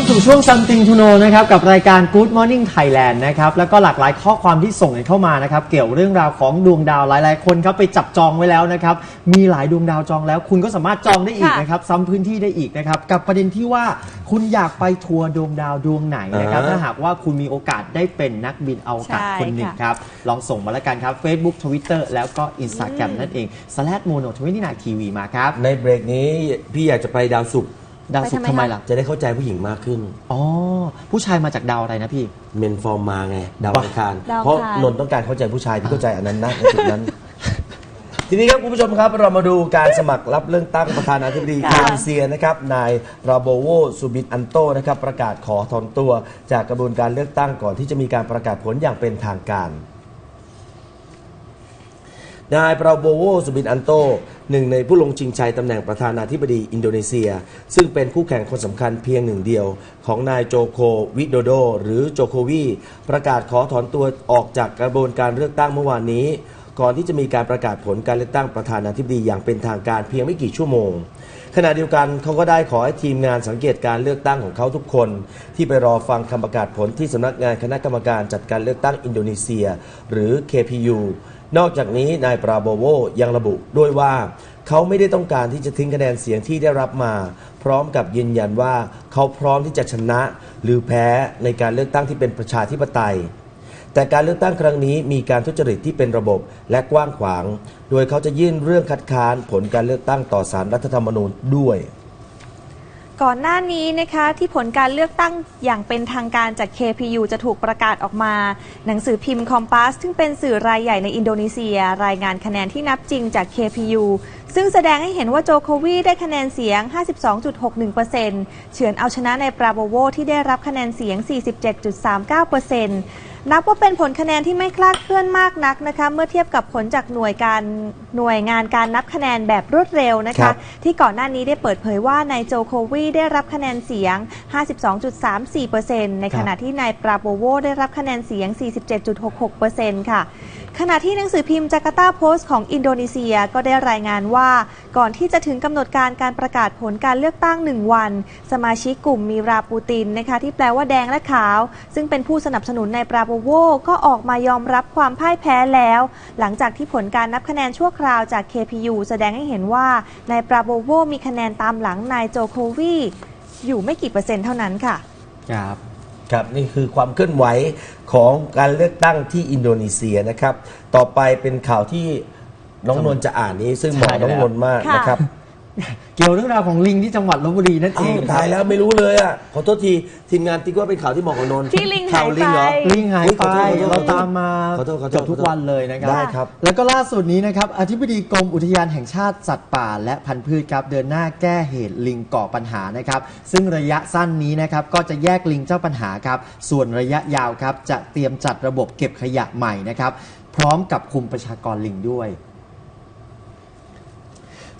าสู่ช่วง Something to Know นะครับกับรายการ Good Morning Thailand นะครับแล้วก็หลากหลายข้อความที่ส่งกันเข้ามานะครับเกี่ยวเรื่องราวของดวงดาวหลาย ๆ คนครับไปจับจองไว้แล้วนะครับมีหลายดวงดาวจองแล้ว คุณก็สามารถจองได้อีกค่ะนะครับซ้ำพื้นที่ได้อีกนะครับกับประเด็นที่ว่าคุณอยากไปทัวร์ดวงดาวดวงไหนนะครับอ่า ถ้าหากว่าคุณมีโอกาสได้เป็นนักบินอวกาศใช่คนหนึ่งค่ะ ครับลองส่งมาแล้วกันครับ Facebook Twitter แล้วก็ Instagram นั่นเอง slash mono 29 tv มาครับ ในเบรกนี้พี่อยากจะไปดาวศุกร์ ดาวสุขไปทำทำไมไมล่ะจะได้เข้าใจผู้หญิงมากขึ้น อ๋อ ผู้ชายมาจากดาวอะไรนะพี่ เมนฟอร์มมาไง ดาวอังคาร ดาวอังคาร เพราะนนท์ต้องการเข้าใจผู้ชายที่เข้าใจอันนั้นนะในจุดนั้น ทีนี้ครับคุณผู้ชมครับเรามาดูการสมัครรับเลือกตั้งประธานาธิบดีค่ะอินโดนีเซียนะครับนายราโบโวซูบินอันโตนะครับประกาศขอถอนตัวจากกระบวนการเลือกตั้งก่อนที่จะมีการประกาศผลอย่างเป็นทางการ นายปราโบโวสุบินอันโต หนึ่งในผู้ลงชิงชัยตำแหน่งประธานาธิบดีอินโดนีเซีย ซึ่งเป็นคู่แข่งคนสำคัญเพียงหนึ่งเดียว ของนายโจโควิโดโด หรือโจโควี ประกาศขอถอนตัวออกจากกระบวนการเลือกตั้งเมื่อวานนี้ ก่อนที่จะมีการประกาศผลการเลือกตั้งประธานาธิบดีอย่างเป็นทางการเพียงไม่กี่ชั่วโมงขณะเดียวกันเขาก็ได้ขอให้ทีมงานสังเกตการเลือกตั้งของเขาทุกคน ที่ไปรอฟังคำประกาศผลที่สำนักงานคณะกรรมการจัดการเลือกตั้งอินโดนีเซีย หรือ KPU นอกจากนี้นายปราโบโวยังระบุด้วยว่า เขาไม่ได้ต้องการที่จะทิ้งคะแนนเสียงที่ได้รับมา พร้อมกับยืนยันว่าเขาพร้อมที่จะชนะ หรือแพ้ในการเลือกตั้งที่เป็นประชาธิปไตย แต่การเลือกตั้งครั้งนี้มีการทุจริตที่เป็นระบบและกว้างขวาง โดยเขาจะยื่นเรื่องคัดค้านผลการเลือกตั้งต่อสารรัฐธรรมนูญด้วย ก่อนหน้านี้นะคะที่ผลการเลือกตั้งอย่างเป็นทางการจาก KPU จะถูกประกาศออกมา หนังสือพิมพ์คอมปัสซึ่งเป็นสื่อรายใหญ่ในอินโดนีเซีย รายงานคะแนนที่นับจริงจาก KPU ซึ่งแสดงให้เห็นว่าโจโควีได้คะแนนเสียง 52.61%เฉือนเอาชนะในปราโบโวที่ได้รับคะแนนเสียง 47.39% นับว่าเป็นผลคะแนนที่ไม่คลาดเคลื่อนมากนักนะคะ เมื่อเทียบกับผลจากหน่วยการหน่วยงานการนับคะแนนแบบรวดเร็วนะครัคะ บ ที่ก่อนหน้านี้ได้เปิดเผยว่านายโจโควีได้รับคะแนนเสียง 52.34%ในขณะที่นายปราโบโวได้รับคะแนนเสียง 47.66%ค่ะขณะที่หนังสือพิมพ์จาการ์ตาโพสต์ของอินโดนีเซียก็ได้รายงานว่า ก่อนที่จะถึงกำหนดการการประกาศผลการเลือกตั้งหนึ่งวัน สมาชิกกลุ่มมีราปูตินนะคะที่แปลว่าแดงและขาว ซึ่งเป็นผู้สนับสนุนในปราโบโวก็ออกมายอมรับความพ่ายแพ้แล้ว หลังจากที่ผลการนับคะแนนชั่วคราวจาก KPU แสดงให้เห็นว่านายปราโบโวมีคะแนนตามหลังนายโจโควีอยู่ไม่กี่เปอร์เซ็นต์เท่านั้นค่ะครับ ครับนี่คือความเคลื่อนไหวของการเลือกตั้งที่อินโดนีเซียนะครับ ต่อไปเป็นข่าวที่น้องนนท์จะอ่านนี้ซึ่งเหมาะใช่น้องแล้วนนท์มากค่ะนะครับ เกี่ยวเรื่องราวของลิงที่จังหวัดลบบุรีนั่นเออ้างวตายแล้วไม่รู้เลยอะขอโทษทีทีมงานติ๊กว่าเป็นข่าวที่เหมาะกับนนท์ที่ลิงหายข่าวลิงเหรอไปลิงหายไปอุ๊ยขอโทษขอโทษเราตามมาขอโทษขอโทษเกือบทุกวันเลยนะครัได้ครับ แล้วก็ล่าสุดนี้นะครับอธิบดีกรมอุทยานแห่งชาติสัตว์ป่า และพันธุ์พืชครับเดินหน้าแก้เหตุลิงก่อปัญหานะครับ ซึ่งระยะสั้นนี้นะครับก็จะแยกลิงเจ้าปัญหาครับ ส่วนระยะยาวครับจะเตรียมจัดระบบเก็บขยะใหม่นะครับ พร้อมกับคุมประชากรลิงด้วย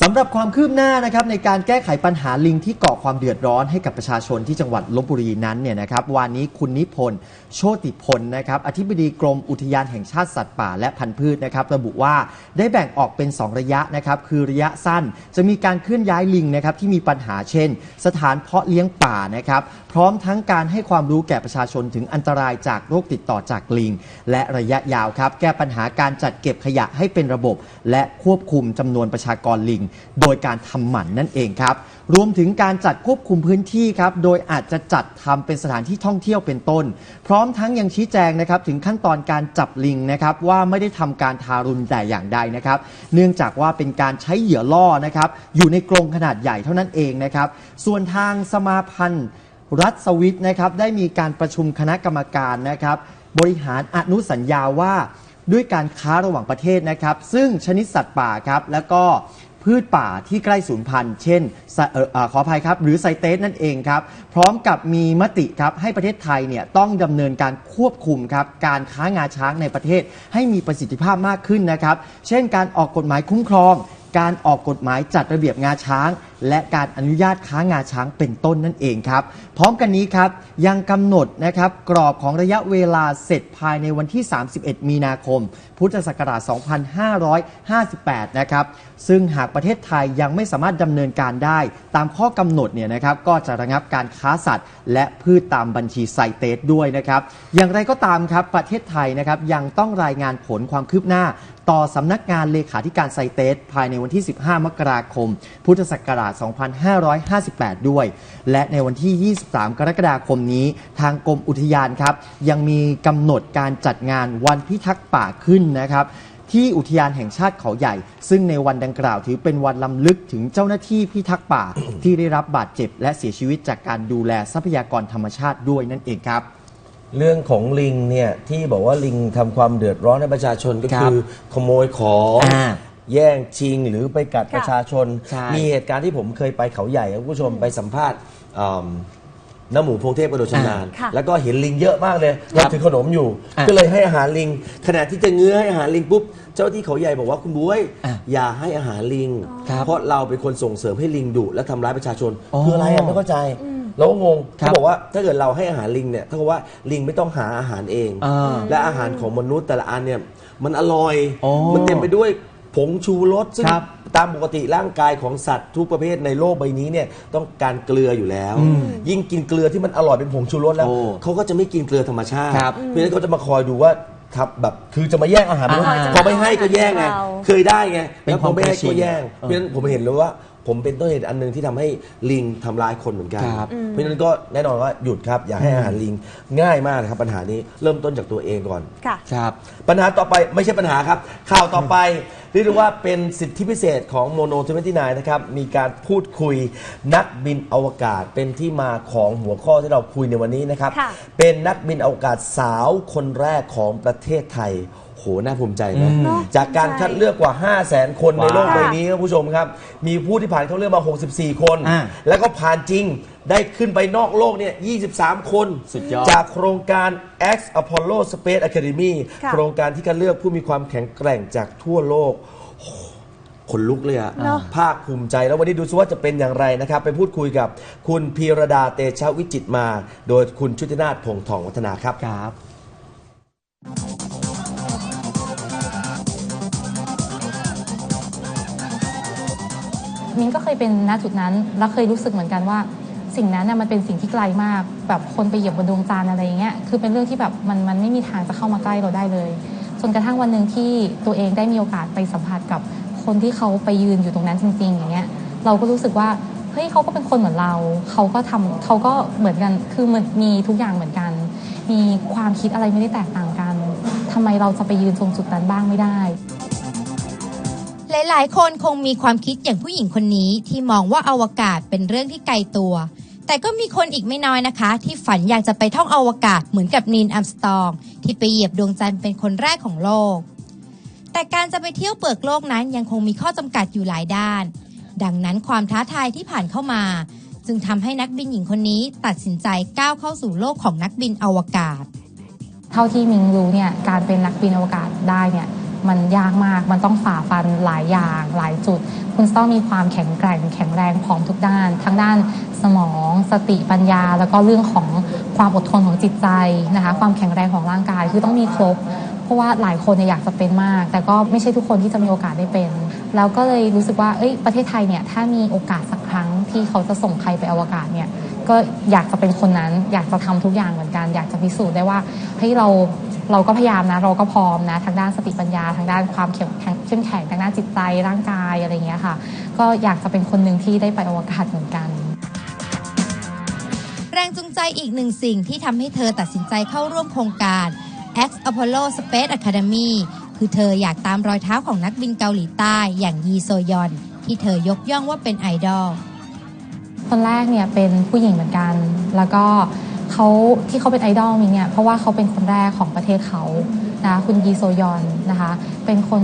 สำหรับความคืบหน้านะครับในการแก้ไขปัญหาลิงที่ก่อความเดือดร้อนให้กับประชาชนที่จังหวัดลบบุรีนั้นเนี่ยนะครับวันนี้คุณนิพนธ์โชติพลนะครับอธิบดีกรมอุทยานแห่งชาติสัตว์ป่าและพันธุ์พืชนะครับระบุว่าได้แบ่งออกเป็น 2 ระยะนะครับคือระยะสั้นจะมีการเคลื่อนย้ายลิงนะครับที่มีปัญหาเช่น สถานเพาะเลี้ยงป่านะครับพร้อมทั้งการให้ความรู้แก่ประชาชนถึงอันตรายจากโรคติดต่อจากลิง และระยะยาวครับแก้ปัญหาการจัดเก็บขยะให้เป็นระบบ และควบคุมจำนวนประชากรลิงโดยการทำหมันนั่นเองครับ รวมถึงการจัดควบคุมพื้นที่ครับ โดยอาจจะจัดทำเป็นสถานที่ท่องเที่ยวเป็นต้น พร้อมทั้งยังชี้แจงนะครับถึงขั้นตอนการจับลิงนะครับว่าไม่ได้ทำการทารุณแต่อย่างใดนะครับ เนื่องจากว่าเป็นการใช้เหยื่อล่อนะครับอยู่ในกรงขนาดใหญ่เท่านั้นเองนะครับ ส่วนทางสมาพันธ์รัฐสวิตนะครับได้มีการประชุมคณะกรรมการนะครับ บริหารอนุสัญญาว่าด้วยการค้าระหว่างประเทศนะครับ ซึ่งชนิดสัตว์ป่าครับ แล้วก็ พืชป่าที่ใกล้สูญพันธุ์เช่นสะเอ่ออ่อขออภัยครับ หรือไซเตสนั่นเองครับ พร้อมกับมีมติครับให้ประเทศไทยเนี่ยต้องดำเนินการควบคุมครับการค้างาช้างในประเทศให้มีประสิทธิภาพมากขึ้นนะครับ เช่น การออกกฎหมายคุ้มครอง การออกกฎหมายจัดระเบียบงาช้าง และการอนุญาตค้างาช้างเป็นต้นนั่นเองครับพร้อมกันนี้ครับยังกำหนดนะครับกรอบของระยะเวลาเสร็จภายในวันที่ 31 มีนาคม พุทธศักราช 2558 นะครับซึ่งหากประเทศไทยยังไม่สามารถดำเนินการได้ ตามข้อกำหนดเนี่ยนะครับก็จะระงับการค้าสัตว์ และพืชตามบัญชีไซเตสด้วยนะครับอย่างไรก็ตามครับประเทศไทยนะครับยังต้องรายงานผลความคืบหน้าต่อสำนักงานเลขาธิการไซเตสภายในวันที่ 15 มกราคม พุทธศักราช 2558 ด้วย และในวันที่ 23 กรกฎาคมนี้ทางกรมอุทยานครับ ยังมีกำหนดการจัดงานวันพิทักษ์ป่าขึ้นนะครับที่อุทยานแห่งชาติเขาใหญ่ ซึ่งในวันดังกล่าวถือเป็นวันลำลึกถึงเจ้าหน้าที่พิทักษ์ป่า ที่ได้รับบาดเจ็บ และเสียชีวิตจากการดูแลทรัพยากรธรรมชาติด้วยนั่นเองครับ เรื่องของลิงเนี่ยที่บอกว่าลิงทำความเดือดร้อนให้ประชาชนก็ครับคือขโมยของอ่า แย่งชิงหรือไปกัดค่ะประชาชน ใช่ มีเหตุการณ์ที่ผมเคยไปเขาใหญ่ครับคุณผู้ชมไปสัมภาษณ์อืมน้าหมูพงเทพกระโดดชำนาญค่ะ แล้วก็เห็นลิงเยอะมากเลยครัเราบถือขนมอยู่ อะก็เลยให้อาหารลิง ขณะที่จะเงื้อให้อาหารลิงปุ๊บเจ้าที่เขาใหญ่บอกว่าคุณบุ้ยอะอย่าให้อาหารลิง ครับเพราะเราเป็นคนส่งเสริมให้ลิงดุและทำร้ายประชาชนอ๋อคืออะไรอะไม่เข้าใจเราก็งงครับเขาบอกว่าถ้าเกิดเราให้อาหารลิงเนี่ยเขาบอกว่าลิงไม่ต้องหาอาหารเอง อ่า และอาหารของมนุษย์แต่ละอันเนี่ยมันอร่อย อ๋อมันเต็มไปด้วย ผงชูรสซึ่งครับตามปกติร่างกายของสัตว์ทุกประเภทในโลกใบนี้เนี่ยต้องการเกลืออยู่แล้ว ยิ่งกินเกลือที่มันอร่อยเป็นผงชูรสแล้วโอ้เขาก็จะไม่กินเกลือธรรมชาติครับ เพราะฉะนั้นเขาจะมาคอยดูว่าครับแบบคือจะมาแย่งอาหารมนุษย์อ่าพอไม่ให้ก็แย่งไงเรา เคยได้ไงเป็นแล้วพอไม่ให้ความเคยชินก็แย่งเออเพราะฉะนั้นผมเห็นเลยว่า ผมเป็นต้นเหตุอันหนึ่งที่ทำให้ลิงทำร้ายคนเหมือนกัน ครับ เพราะฉะนั้นก็แน่นอนว่าหยุดครับ อย่าให้อาหารลิงง่ายมากนะครับปัญหานี้เริ่มต้นจากตัวเองก่อน ค่ะ ครับ ปัญหาต่อไปไม่ใช่ปัญหาครับ ข่าวต่อไป เรียกได้ว่าเป็นสิทธิพิเศษของโมโนเทเวนตี้นนะครับ มีการพูดคุยนักบินอวกาศเป็นที่มาของหัวข้อที่เราคุยในวันนี้นะครับ ค่ะ เป็นนักบินอวกาศสาวคนแรกของประเทศไทยโหน่าภูมิใจนะ อืมเนอะจากการคัดเลือกกว่า 5 0 0แสนคนในโลกว้าวใบนี้ครับผู้ชมครับ มีผู้ที่ผ่านเข้าเลือกมา 64 คน อ่าแล้วก็ผ่านจริงได้ขึ้นไปนอกโลกเนี่ย 23 คน สุดยอด จากโครงการ X Apollo Space Academy ค่ะ โครงการที่คัดเลือกผู้มีความแข็งแกร่งจากทั่วโลกโอ้โหขนลุกเลยอะเนอะ ภาคภูมิใจแล้ววันนี้ดูซิว่าจะเป็นอย่างไรนะครับ ไปพูดคุยกับคุณพีรดาเตชะวิจิตรมา โดยคุณชุตินาถพงษ์ทองวัฒนาครับ ครับ มิ้นก็เคยเป็นณจุดนั้น แล้วเคยรู้สึกเหมือนกันว่า สิ่งนั้นน่ะมันเป็นสิ่งที่ไกลมาก แบบคนไปเหยียบบนดวงจันทร์อะไรอย่างเงี้ยคือเป็นเรื่องที่แบบมันมันไม่มีทางจะเข้ามาใกล้เราได้เลย จนกระทั่งวันหนึ่งที่ตัวเองได้มีโอกาสไปสัมผัสกับคนที่เขาไปยืนอยู่ตรงนั้นจริง ๆ อย่างเงี้ยเราก็รู้สึกว่าเฮ้ยเขาก็เป็นคนเหมือนเรา เขาก็ทำเขาก็เหมือนกัน คือมันมีทุกอย่างเหมือนกัน มีความคิดอะไรไม่ได้แตกต่างกันทำไมเราจะไปยืนตรงจุดนั้นบ้างไม่ได้ หลายๆ คนคงมีความคิดอย่างผู้หญิงคนนี้ที่มองว่าอวกาศเป็นเรื่องที่ไกลตัว แต่ก็มีคนอีกไม่น้อยนะคะ ที่ฝันอยากจะไปท่องอวกาศเหมือนกับนีนอัมสตรองที่ไปเหยียบดวงจันทร์เป็นคนแรกของโลก แต่การจะไปเที่ยวเปิดโลกนั้นยังคงมีข้อจำกัดอยู่หลายด้าน ดังนั้นความท้าทายที่ผ่านเข้ามา จึงทำให้นักบินหญิงคนนี้ตัดสินใจก้าวเข้าสู่โลกของนักบินอวกาศ เท่าที่มิงรู้เนี่ยการเป็นนักบินอวกาศได้เนี่ย มันยากมาก มันต้องฝ่าฟันหลายอย่างหลายจุด คุณต้องมีความแข็งแกร่ง แข็งแรงพร้อมทุกด้าน ทั้งด้านสมอง สติปัญญา แล้วก็เรื่องของความอดทนของจิตใจนะคะ ความแข็งแรงของร่างกายคือต้องมีครบ เพราะว่าหลายคนอยากจะเป็นมาก แต่ก็ไม่ใช่ทุกคนที่จะมีโอกาสได้เป็น แล้วก็เลยรู้สึกว่าเอ้ยประเทศไทยเนี่ยถ้ามีโอกาสสักครั้งที่เขาจะส่งใครไปอวกาศเนี่ยก็อยากจะเป็นคนนั้น อยากจะทำทุกอย่างเหมือนกัน อยากจะพิสูจน์ได้ว่าเฮ้ยเรา เราก็พยายามนะเราก็พร้อมนะทางด้านสติปัญญา ทางด้านความเข้มแข็งเข้มแข็งทางด้านจิตใจร่างกายอะไรอย่างเงี้ยค่ะ ก็อยากจะเป็นคนหนึ่งที่ได้ไปอวกาศเหมือนกัน แรงจูงใจอีกหนึ่งสิ่งที่ทำให้เธอตัดสินใจเข้าร่วมโครงการ X Apollo Space Academy คือเธออยากตามรอยเท้าของนักบินเกาหลีใต้อย่างยีโซยอน ที่เธอยกย่องว่าเป็นไอดอลคนแรกเนี่ยเป็นผู้หญิงเหมือนกัน แล้วก็ เขาที่เขาเป็นไอดอลมิงเนี่ยเพราะว่าเขาเป็นคนแรกของประเทศเขานะคุณยีโซยอนนะคะเป็นคน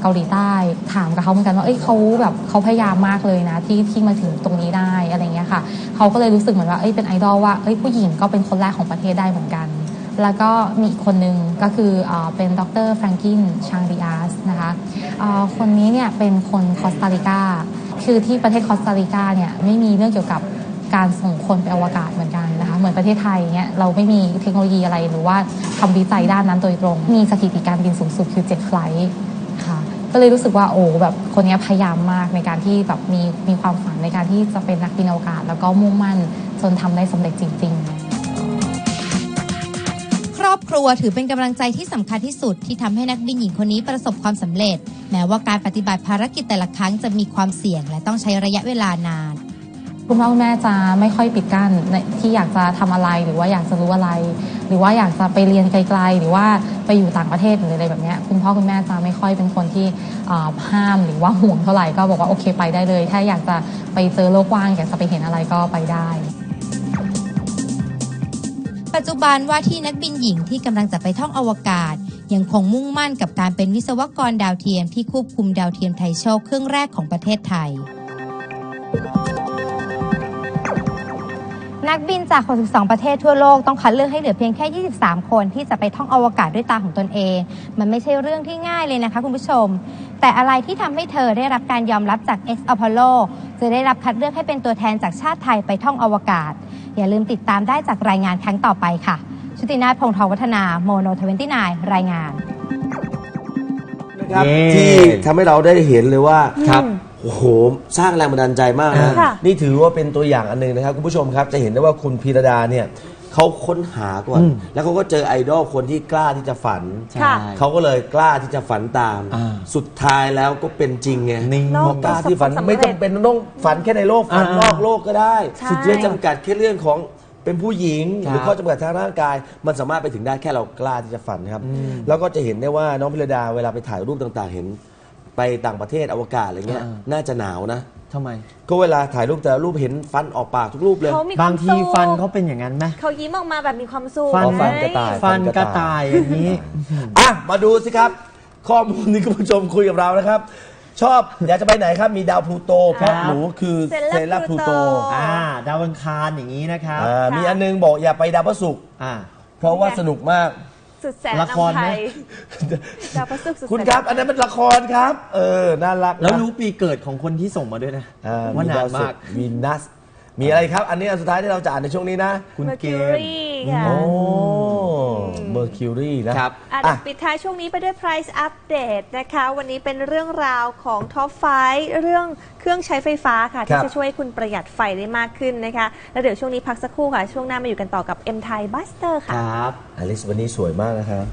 เกาหลีใต้ถามกับเขาเหมือนกันว่าเอ้ยเขาแบบเขาพยายามมากเลยนะที่ที่มาถึงตรงนี้ได้อะไรเงี้ยค่ะเขาก็เลยรู้สึกเหมือนว่าเอ้ยเป็นไอดอลว่าเอ้ยผู้หญิงก็เป็นคนแรกของประเทศได้เหมือนกัน แล้วก็มีอีกคนนึงก็คือเอเป็นดรแฟรงกินชางดิอาสนะคะคนนี้เนี่ยเป็นคนคอสตาริกาคือที่ประเทศคอสตาริกาเนี่ยไม่มีเรื่องเกี่ยวกับการส่งคนไปอวกาศเหมือนกัน เหมือนประเทศไทยเนี่ยเราไม่มีเทคโนโลยีอะไรหรือว่าทำวิจัยด้านนั้นโดยตรง มีสถิติการบินสูงสุดคือ7ไฟล์ค่ะก็เลยรู้สึกว่าโอ้แบบคนนี้พยายามมากในการที่แบบมีมีความฝันในการที่จะเป็นนักบินอวกาศ แล้วก็มุ่งมั่นจนทำได้สำเร็จจริง ๆ ครอบครัวถือเป็นกำลังใจที่สำคัญที่สุดที่ทำให้นักบินหญิงคนนี้ประสบความสำเร็จ แม้ว่าการปฏิบัติภารกิจแต่ละครั้งจะมีความเสี่ยง และต้องใช้ระยะเวลานาน คุณพ่อคุณแม่จะไม่ค่อยปิดกั้นในที่อยากจะทำอะไรหรือว่าอยากจะรู้อะไร หรือว่าอยากจะไปเรียนไกลๆ หรือว่าไปอยู่ต่างประเทศหรืออะไรแบบเนี้ยคุณพ่อคุณแม่จะไม่ค่อยเป็นคนที่เอ่อห้ามหรือว่าห่วงเท่าไหร่ก็บอกว่าโอเคไปได้เลย ถ้าอยากจะไปเจอโลกกว้างอยากจะไปเห็นอะไรก็ไปได้ ปัจจุบันว่าที่นักบินหญิงที่กำลังจะไปท่องอวกาศ ยังคงมุ่งมั่นกับการเป็นวิศวกรดาวเทียมที่ควบคุมดาวเทียมไทยโชคเครื่องแรกของประเทศไทย นักบินจาก 62 ประเทศทั่วโลกต้องคัดเลือกให้เหลือเพียงแค่ 23 คนที่จะไปท่องอวกาศด้วยตาของตนเอง มันไม่ใช่เรื่องที่ง่ายเลยนะคะคุณผู้ชม แต่อะไรที่ทำให้เธอได้รับการยอมรับจาก X Apollo จะได้รับคัดเลือกให้เป็นตัวแทนจากชาติไทยไปท่องอวกาศ อย่าลืมติดตามได้จากรายงานครั้งต่อไปค่ะ ชุตินาถพงษ์ทองวัฒนาโมโนทเวนตี้นรายงาน นะครับ เย้ ที่ทำให้เราได้เห็นเลยว่า ครับ โอ้โห สร้างแรงบันดาลใจมากนะ ค่ะ นี่ถือว่าเป็นตัวอย่างอันหนึ่งนะครับ คุณผู้ชมครับจะเห็นได้ว่าคุณพีรดาเนี่ยเขาค้นหาก่อนอืมแล้วเขาก็เจอไอดอลคนที่กล้าที่จะฝันค่ะ เขาก็เลยกล้าที่จะฝันตาม อ่าสุดท้ายแล้วก็เป็นจริงไงนิ่งเนอะพอกล้าที่ฝันประสบความสำเร็จไม่จำเป็นต้องฝันแค่ในโลก ฝันอ่านนอกโลกก็ได้ใช่ ไม่จำกัดแค่เรื่องของเป็นผู้หญิง ครับ หรือข้อจำกัดทางร่างกาย มันสามารถไปถึงได้แค่เรากล้าที่จะฝันครับ แล้วก็จะเห็นได้ว่าน้องพิรดาเวลาไปถ่ายรูปต่างๆ เห็น ไปต่างประเทศอวกาศอะไรเงี้ย อ่า น่าจะหนาวนะ ทำไม ก็เวลาถ่ายรูปแต่ละรูปเห็นฟันออกปากทุกรูปเลย เขามีควบามงทีสุขฟันเขาเป็นอย่างนั้นไหม เขายิ้มออกมาแบบมีความสุขฟันอ๋อฟันกระต่าย ฟันกระต่ายอย่างนี้ อะ มาดูสิครับ ข้อมูลที่คุณผู้ชมคุยกับเรานะครับ ชอบ อยากจะไปไหนครับ มีดาวพลูโตเพราะหนูคือเซเซเลเลบบพพลูลูโตโตอ่า ดาวอังคารอย่างนี้นะครับ อ่ามีอันนึงบอกอย่าไปดาวพฤศุกร์อ่า เพราะว่าสนุกมาก สุดแสนละครไหมอำไพดาวพระศุกร์สุดแสนคุณครับ อันนั้นเป็นละครครับ เออ น่ารักนะแล้วรู้ปีเกิดของคนที่ส่งมาด้วยนะ อ่าว่ามีนาดาวนศุมากกร์วีนัส มีอะไรครับ อันนี้อันสุดท้ายที่เราจะอ่านในช่วงนี้นะ คุณเมอร์เกคิวมรีค่ะ โอ้เมอร์คิวรีนะครับ อะอะปิดท้ายช่วงนี้ไปด้วย Price Update นะคะ วันนี้เป็นเรื่องราวของ Top 5เรื่องเครื่องใช้ไฟฟ้าค่ะ ครัที่บ จะช่วยให้คุณประหยัดไฟได้มากขึ้นนะคะ แล้วเดี๋ยวช่วงนี้พักสักครู่ค่ะ ช่วงหน้ามาอยู่กันต่อกับ M Thai Buster คค่ะรับ อลิสวันนี้สวยมากนะครับ